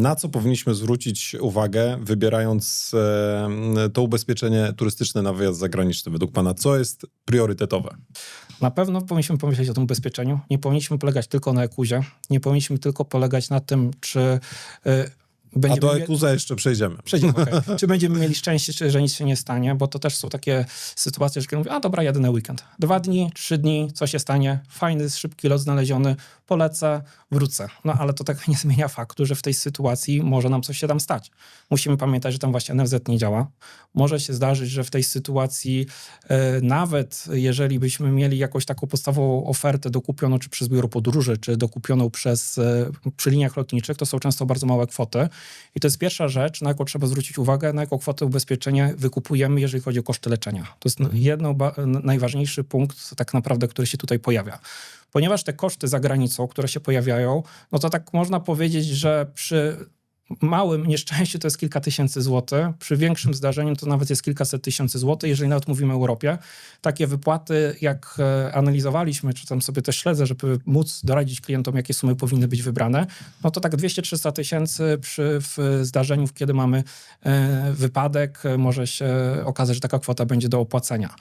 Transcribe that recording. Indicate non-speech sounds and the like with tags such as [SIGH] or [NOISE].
Na co powinniśmy zwrócić uwagę, wybierając e, to ubezpieczenie turystyczne na wyjazd zagraniczny według Pana? Co jest priorytetowe? Na pewno powinniśmy pomyśleć o tym ubezpieczeniu. Nie powinniśmy polegać tylko na ekuzie. Nie powinniśmy tylko polegać na tym, czy y, A będziemy... do Ekuza jeszcze przejdziemy. Przejdziemy, okej. [LAUGHS] Czy będziemy mieli szczęście, czy że nic się nie stanie, bo to też są takie sytuacje, że ktoś mówi, a dobra, jadę na weekend. Dwa dni, trzy dni, co się stanie? Fajny, szybki lot znaleziony, polecę, wrócę. No ale to tak [LAUGHS] nie zmienia faktu, że w tej sytuacji może nam coś się tam stać. Musimy pamiętać, że tam właśnie NFZ nie działa. Może się zdarzyć, że w tej sytuacji e, nawet jeżeli byśmy mieli jakąś taką podstawową ofertę dokupioną czy przez biuro podróży, czy dokupioną przez, e, przy liniach lotniczych, to są często bardzo małe kwoty. I to jest pierwsza rzecz, na jaką trzeba zwrócić uwagę, na jaką kwotę ubezpieczenia wykupujemy, jeżeli chodzi o koszty leczenia. To jest jedno najważniejszy punkt tak naprawdę, który się tutaj pojawia. Ponieważ te koszty za granicą, które się pojawiają, no to tak można powiedzieć, że przy małym nieszczęściu to jest kilka tysięcy złotych, przy większym zdarzeniu to nawet jest kilkaset tysięcy złotych, jeżeli nawet mówimy o Europie. Takie wypłaty, jak e, analizowaliśmy, czy tam sobie też śledzę, żeby móc doradzić klientom, jakie sumy powinny być wybrane, no to tak 200-300 tysięcy przy w zdarzeniu, kiedy mamy e, wypadek, e, może się okazać, że taka kwota będzie do opłacenia.